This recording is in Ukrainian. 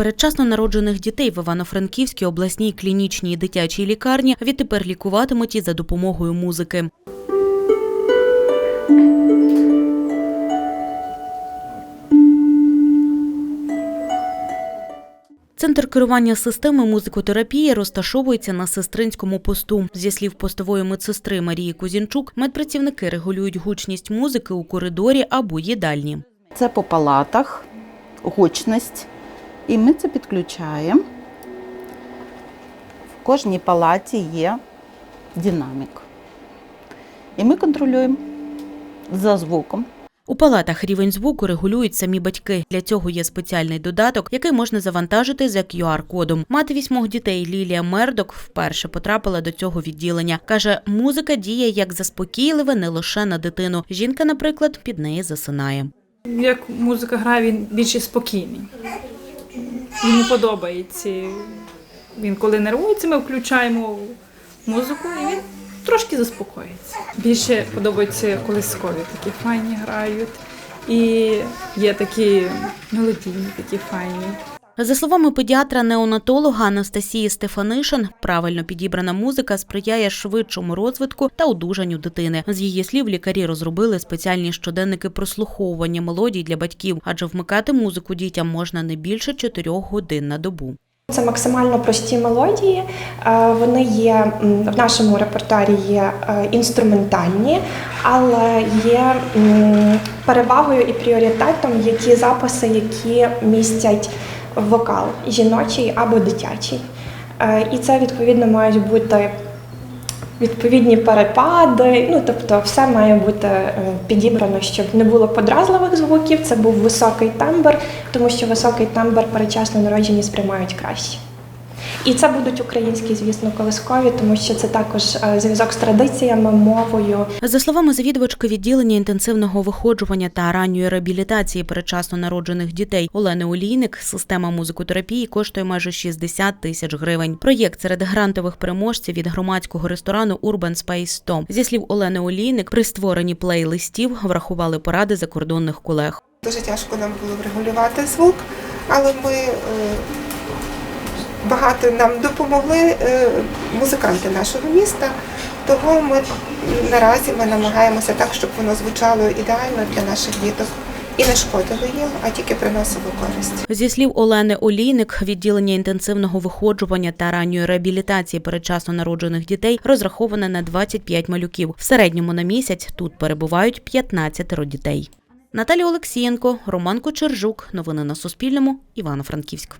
Передчасно народжених дітей в Івано-Франківській обласній клінічній дитячій лікарні відтепер лікуватимуть і за допомогою музики. Центр керування системи музикотерапії розташовується на сестринському посту. Зі слів постової медсестри Марії Кузінчук, медпрацівники регулюють гучність музики у коридорі або їдальні. Це по палатах, гучність. І ми це підключаємо. В кожній палаті є динамік. І ми контролюємо за звуком. У палатах рівень звуку регулюють самі батьки. Для цього є спеціальний додаток, який можна завантажити за QR-кодом. Мати вісьмох дітей Лілія Мердок вперше потрапила до цього відділення. каже, музика діє як заспокійливе не лише на дитину. Жінка, наприклад, під неї засинає. Як музика грає, він більш спокійний. Йому подобається. Він коли нервується, ми включаємо музику і він трошки заспокоїться. Більше подобаються колискові такі файні грають. І є такі мелодійні, такі файні. За словами педіатра-неонатолога Анастасії Стефанишин, правильно підібрана музика сприяє швидшому розвитку та одужанню дитини. З її слів, лікарі розробили спеціальні щоденники прослуховування мелодій для батьків, адже вмикати музику дітям можна не більше 4 годин на добу. Це максимально прості мелодії. Е, Вони є в нашому репертуарі є е, інструментальні, але є перевагою і пріоритетом ті записи, які містять вокал жіночий або дитячий. Е, І це відповідно мають бути відповідні перепади. Ну тобто, все має бути е, підібрано, щоб не було подразливих звуків. Це був високий тембр, тому що високий тембр передчасно народжені сприймають краще. І це будуть українські, звісно, колискові, тому що це також е, зв'язок з традиціями, мовою. За словами завідувачки відділення інтенсивного виходжування та ранньої реабілітації передчасно народжених дітей Олени Олійник, система музикотерапії коштує майже 60 тисяч гривень. Проєкт серед грантових переможців від громадського ресторану Urban Space 100. Зі слів Олени Олійник, при створенні плейлистів врахували поради закордонних колег. Дуже тяжко нам було врегулювати звук, але ми е, багато нам допомогли е, музиканти нашого міста. Того ми наразі ми намагаємося так, щоб воно звучало ідеально для наших діток і не шкодило їм, а тільки приносило користь. Зі слів Олени Олійник, відділення інтенсивного виходжування та ранньої реабілітації передчасно народжених дітей розраховане на 25 малюків. В середньому на місяць тут перебувають 15 дітей. Наталія Олексієнко, Роман Кочержук. Новини на Суспільному. Івано-Франківськ.